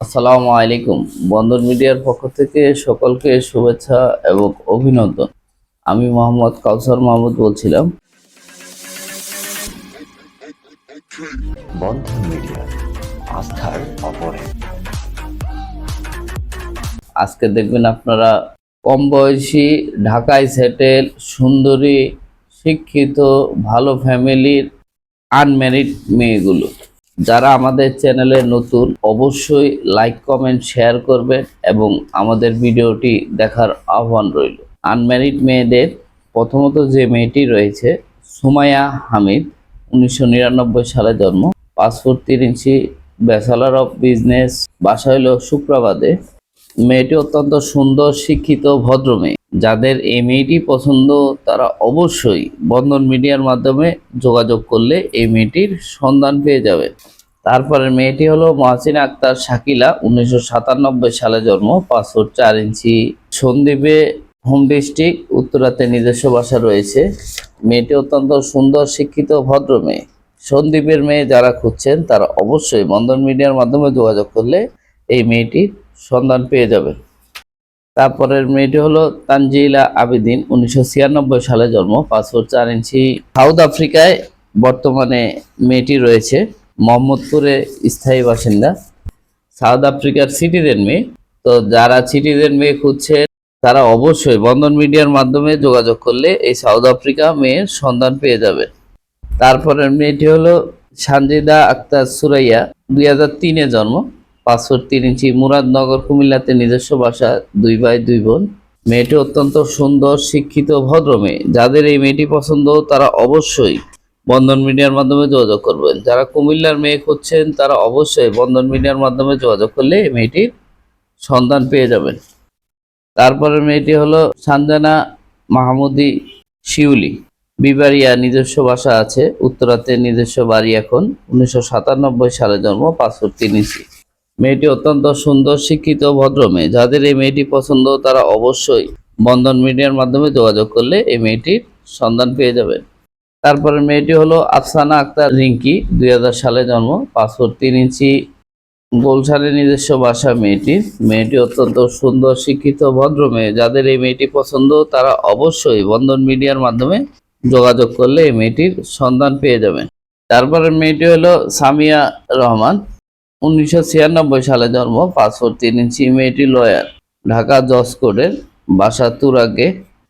আসসালামু আলাইকুম। বন্দর মিডিয়ার পক্ষ থেকে সকলকে শুভেচ্ছা এবং অভিনন্দন। আমি মোহাম্মদ কাউসার মাহমুদ বলছিলাম। বন্ধন মিডিয়া আস্থার অপরে। আজকে দেখবেন আপনারা কম বয়সী ঢাকায় সেটেল সুন্দরী শিক্ষিত ভালো ফ্যামিলির আনম্যারিড মেয়েগুলো। যারা আমাদের চ্যানেলে নতুন, অবশ্যই লাইক, কমেন্ট, শেয়ার করবেন এবং আমাদের ভিডিওটি দেখার আহ্বান রইল। আনম্যারিড মেয়েদের প্রথমত যে মেয়েটি রয়েছে সুমায়া হামিদ, উনিশশো নিরানব্বই সালে জন্ম। পাসপোর্ট তিন ইঞ্চি, ব্যাচেলার অফ বিজনেস, বাসা হইল শুক্রাবাদে। মেয়েটি অত্যন্ত সুন্দর, শিক্ষিত, ভদ্র মেয়ে। যাদের এই মেয়েটি পছন্দ, তারা অবশ্যই বন্ধন মিডিয়ার মাধ্যমে যোগাযোগ করলে এই মেয়েটির সন্ধান পেয়ে যাবে। তারপরে মেয়েটি হলো মহাসিনা আক্তার শাকিলা, উনিশশো সাতানব্বই সালে জন্ম পাসপোর্ট চার ইঞ্চি। সন্দ্বীপে হোম ডিস্ট্রিক্ট, উত্তরাতে নিজস্ব বাসা রয়েছে। মেয়েটি অত্যন্ত সুন্দর, শিক্ষিত, ভদ্র মেয়ে। সন্দ্বীপের মেয়ে যারা খুঁজছেন, তারা অবশ্যই বন্ধন মিডিয়ার মাধ্যমে যোগাযোগ করলে এই মেয়েটির সন্ধান পেয়ে যাবেন। তারপরের মেয়েটি হলো তানজিলা আবেদিন, উনিশশো ছিয়ানব্বই সালে জন্ম পাসপোর্ট চার ইঞ্চি। সাউথ আফ্রিকায় বর্তমানে মেয়েটি রয়েছে, মোহাম্মদপুরে স্থায়ী বাসিন্দা। সাউথ আফ্রিকার সিটিজেন মেয়ে। তো যারা সিটিজেন মেয়ে খুঁজছে তারা অবশ্যই বন্ধন মিডিয়ার মাধ্যমে যোগাযোগ করলে এই সাউথ আফ্রিকা মেয়ের সন্ধান পেয়ে যাবে। তারপরের মেয়েটি হলো সানজিদা আক্তার সুরাইয়া, দুই হাজার তিনে জন্ম। পাসপোর্ট তিন ইঞ্চি মুরাদনগর কুমিল্লাতে নিজস্ব বাসা, দুই ভাই, দুই বোন। মেয়েটি অত্যন্ত সুন্দর, শিক্ষিত, ভদ্র মেয়ে। যাদের এই মেয়েটি পছন্দ, তারা অবশ্যই বন্ধন মিডিয়ার মাধ্যমে যোগাযোগ করবেন। যারা কুমিল্লার মেয়ে খুঁজছেন, তারা অবশ্যই বন্ধন মিডিয়ার মাধ্যমে যোগাযোগ করলে এই মেয়েটির সন্ধান পেয়ে যাবেন। তারপরে মেয়েটি হলো সানজানা মাহমুদি শিউলি। বিবারিয়া নিজস্ব বাসা আছে, উত্তরাতে নিজস্ব বাড়ি এখন। উনিশশো সাতানব্বই সালে জন্ম পাসপোর্ট তিন ইঞ্চি। মেয়েটি অত্যন্ত সুন্দর, শিক্ষিত, ভদ্র মেয়ে। যাদের এই মেয়েটি পছন্দ, তারা অবশ্যই বন্ধন মিডিয়ার মাধ্যমে যোগাযোগ করলে এই মেয়েটির সন্ধান পেয়ে যাবেন। তারপরে মেয়েটি হলো আফসানা আক্তার রিঙ্কি, দুই সালে জন্ম, পাসপোর্ট তিন ইঞ্চি গোলশানে নিজস্ব বাসা মেয়েটির। মেয়েটি অত্যন্ত সুন্দর, শিক্ষিত, ভদ্র মেয়ে। যাদের এই মেয়েটি পছন্দ, তারা অবশ্যই বন্ধন মিডিয়ার মাধ্যমে যোগাযোগ করলে এই মেয়েটির সন্ধান পেয়ে যাবেন। তারপরে মেয়েটি হলো সামিয়া রহমান। উনিশশো ছিয়ানব্বই সালে জন্ম, পাসপোর্ট তিন ইঞ্চি, মেয়েটি লয়ার। ঢাকা জজ কোডের বাসা তুরাগে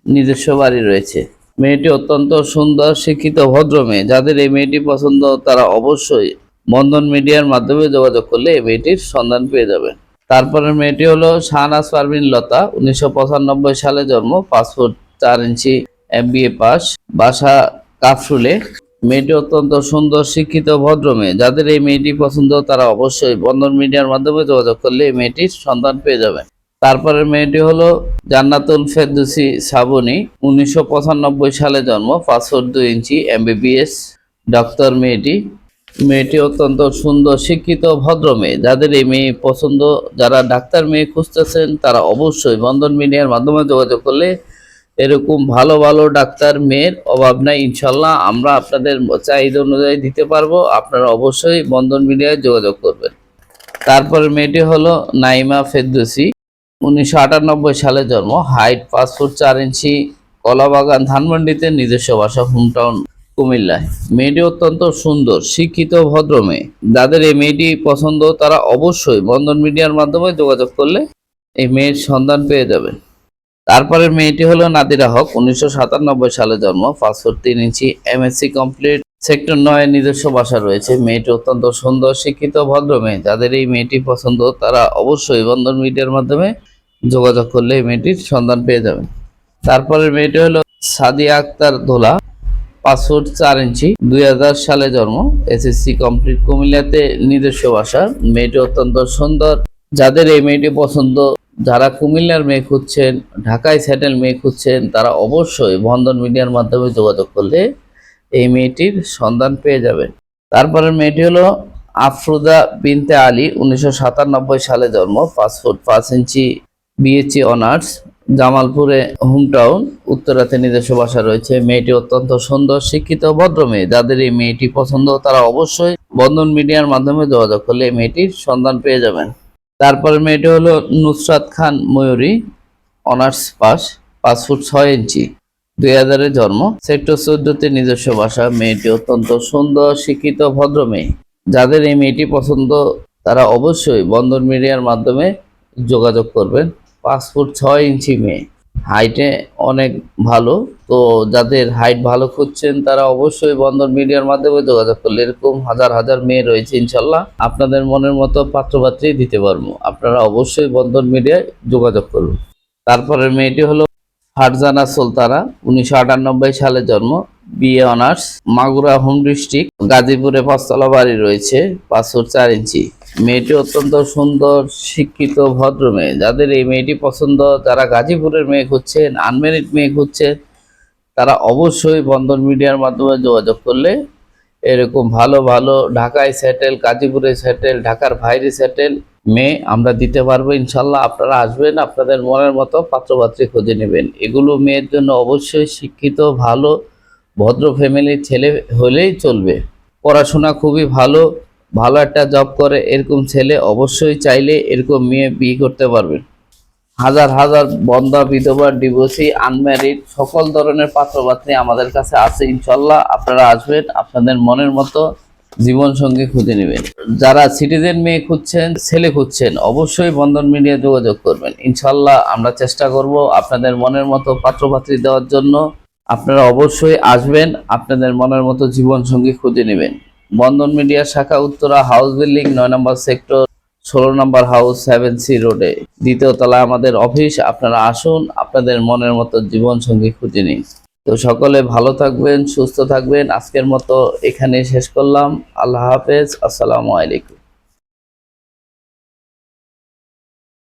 নিজস্ব বাড়ি রয়েছে। মেয়েটি অত্যন্ত সুন্দর, শিক্ষিত, ভদ্র মেয়ে। যাদের এই মেয়েটি পছন্দ, তারা অবশ্যই বন্ধন মিডিয়ার মাধ্যমে যোগাযোগ করলে এই মেয়েটির সন্ধান পেয়ে যাবে তারপরে মেয়েটি হলো শাহনাজ পারভিন লতা। উনিশশো পঁচানব্বই সালে জন্ম, পাসপোর্ট চার ইঞ্চি এমবিএ পাস, বাসা কাফরুলে। মেয়েটি অত্যন্ত সুন্দর, শিক্ষিত, ভদ্র মেয়ে। যাদের এই মেয়েটি পছন্দ, তারা অবশ্যই বন্ধন মিডিয়ার মাধ্যমে যোগাযোগ করলে এই মেয়েটির সন্ধান পেয়ে যাবে। তারপরে মেয়েটি হলো জান্নাতুল ফেরদুসি সাবনি। উনিশশো সালে জন্ম পাসপোর্ট দুই ইঞ্চি, এমবিবিএস ডক্টর মেয়েটি। মেয়েটি অত্যন্ত সুন্দর, শিক্ষিত, ভদ্র মেয়ে। যাদের এই মেয়ে পছন্দ, যারা ডাক্তার মেয়ে খুঁজতেছেন, তারা অবশ্যই বন্ধন মিডিয়ার মাধ্যমে যোগাযোগ করলে এরকম ভালো ভালো ডাক্তার মেয়ের অভাব নাই, ইনশাল্লাহ আমরা আপনাদের চাহিদা অনুযায়ী দিতে পারব। আপনারা অবশ্যই বন্ধন মিডিয়ায় যোগাযোগ করবেন। তারপরে মেয়েটি হলো নাইমা ফেরদৌসি। উনিশশো আটানব্বই সালে জন্ম, হাইট পাঁচ ফুট চার ইঞ্চি, কলাবাগান ধানমন্ডিতে নিজস্ব বাসা, হোমটাউন কুমিল্লায় মেয়েটি অত্যন্ত সুন্দর, শিক্ষিত, ভদ্র মেয়ে। যাদের এই মেয়েটি পছন্দ, তারা অবশ্যই বন্ধন মিডিয়ার মাধ্যমে যোগাযোগ করলে এই মেয়ের সন্ধান পেয়ে যাবেন। তারপরে মেয়েটি হলো নাদিরা হক, উনিশশো সাতানব্বই সালে জন্ম, পাসপোর্ট তিন ইঞ্চি এমএসসি কমপ্লিট সেক্টর নয় নিজস্ব বাসা রয়েছে। মেয়েটি অত্যন্ত সুন্দর, শিক্ষিত, ভদ্র মেয়ে। যাদের এই মেয়েটি পছন্দ, তারা অবশ্যই বন্ধন মিডিয়ার মাধ্যমে যোগাযোগ করলে এই মেয়েটির সন্ধান পেয়ে যাবেন। তারপরে মেয়েটি হলো সাদিয়া আক্তার দোলা পাসপোর্ট চার ইঞ্চি, দুই হাজার সালে জন্ম এসএসসি কমপ্লিট কুমিল্লাতে নিজস্ব বাসা। মেয়েটি অত্যন্ত সুন্দর, যাদের এই মেয়েটি পছন্দ যারা কুমিল্লার মেয়ে খুঁজছেন, ঢাকায় স্যাটেল মেয়ে খুঁজছেন, তারা অবশ্যই বন্ধন মিডিয়ার মাধ্যমে যোগাযোগ করলে এই মেয়েটির সন্ধান পেয়ে যাবেন। তারপরে মেয়েটি হলো আফরুদা বিনতে আলী, উনিশশো সাতানব্বই সালে জন্ম পাসপোর্ট পাঁচ ইঞ্চি বিএসসি অনার্স জামালপুরে হোমটাউন উত্তরাতে নিজস্ব বাসা রয়েছে। মেয়েটি অত্যন্ত সুন্দর, শিক্ষিত, ভদ্র মেয়ে। যাদের এই মেয়েটি পছন্দ, তারা অবশ্যই বন্ধন মিডিয়ার মাধ্যমে যোগাযোগ করলে মেয়েটির সন্ধান পেয়ে যাবেন। তারপরে মেয়েটি হলো নুসরাত খান ময়ূরী, অনার্স পাস, পাঁচ ফুট ছয় ইঞ্চি। দুই হাজারে জন্ম। সেক্টর চোদ্দতে নিজস্ব বাসা মেয়েটি অত্যন্ত সুন্দর, শিক্ষিত, ভদ্র মেয়ে। যাদের এই মেয়েটি পছন্দ, তারা অবশ্যই বন্দর মিডিয়ার মাধ্যমে যোগাযোগ করবেন। পাঁচ ফুট ছয় ইঞ্চি মেয়ে। হাইটে অনেক ভালো। তো যাদের হাইট ভালো খুঁজছেন, তারা অবশ্যই বন্ধন মিডিয়ার মাধ্যমে যোগাযোগ করলে এরকম হাজার হাজার মেয়ে রয়েছে ইনশাল্লাহ। আপনাদের মনের মতো পাত্রপাত্রী দিতে পারব। আপনারা অবশ্যই বন্ধন মিডিয়ায় যোগাযোগ করুন। তারপরে মেয়েটি হলো ফারজানা সুলতানা। উনিশশো আটানব্বই সালে জন্ম। BA honours Magura home district গাজীপুরে পাঁচতলা বাড়ি রয়েছে পাঁচ ফুট চার ইঞ্চি। মেয়েটি অত্যন্ত সুন্দর, শিক্ষিত, ভদ্র মেয়ে। যাদের এই মেয়েটি পছন্দ, যারা গাজীপুরের মেয়ে খুঁজছেন আনমেরিড মেয়ে খুঁজছেন, তারা অবশ্যই বন্ধন মিডিয়ার মাধ্যমে যোগাযোগ করলে এরকম ভালো ভালো ঢাকায় সেটেল গাজীপুরে সেটেল ঢাকার বাইরে সেটেল মেয়ে আমরা দিতে পারব, ইনশাল্লাহ। আপনারা আসবেন, আপনাদের মনের মতো পাত্রপাত্রী খুঁজে নেবেন। এগুলো মেয়ের জন্য অবশ্যই শিক্ষিত, ভালো ভদ্র ফ্যামিলির ছেলে হলেই চলবে। পড়াশোনা খুবই ভালো ভালো একটা জব করে, এরকম ছেলে অবশ্যই চাইলে এরকম মেয়ে বিয়ে করতে পারবেন হাজার হাজার বন্ধা বিধবা ডিভোর্সি আনম্যারিড সকল ধরনের পাত্রপাত্রী আমাদের কাছে আছে ইনশাল্লাহ। আপনারা আসবেন, আপনাদের মনের মতো জীবন সঙ্গী খুঁজে নেবেন। যারা সিটিজেন মেয়ে খুঁজছেন, ছেলে খুঁজছেন, অবশ্যই বন্ধন মিডিয়া যোগাযোগ করবেন। ইনশাল্লাহ আমরা চেষ্টা করব আপনাদের মনের মতো পাত্রপাত্রী দেওয়ার জন্য। আপনারা অবশ্যই আসবেন, আপনাদের মনের মতো জীবন সঙ্গী খুঁজে নেবেন। বন্ধন মিডিয়া শাখা উত্তরা হাউস বিল্ডিং, নয় নম্বর সেক্টর, ষোলো নম্বর হাউস, সেভেন সি রোডে। দ্বিতীয় তলায় আমাদের অফিস, আপনারা আসুন, আপনাদের মনের মতো জীবন সঙ্গী খুঁজে নিন। তো সকলে ভালো থাকবেন, সুস্থ থাকবেন, আজকের মতো এখানে শেষ করলাম। আল্লাহ হাফেজ, আসসালামু আলাইকুম।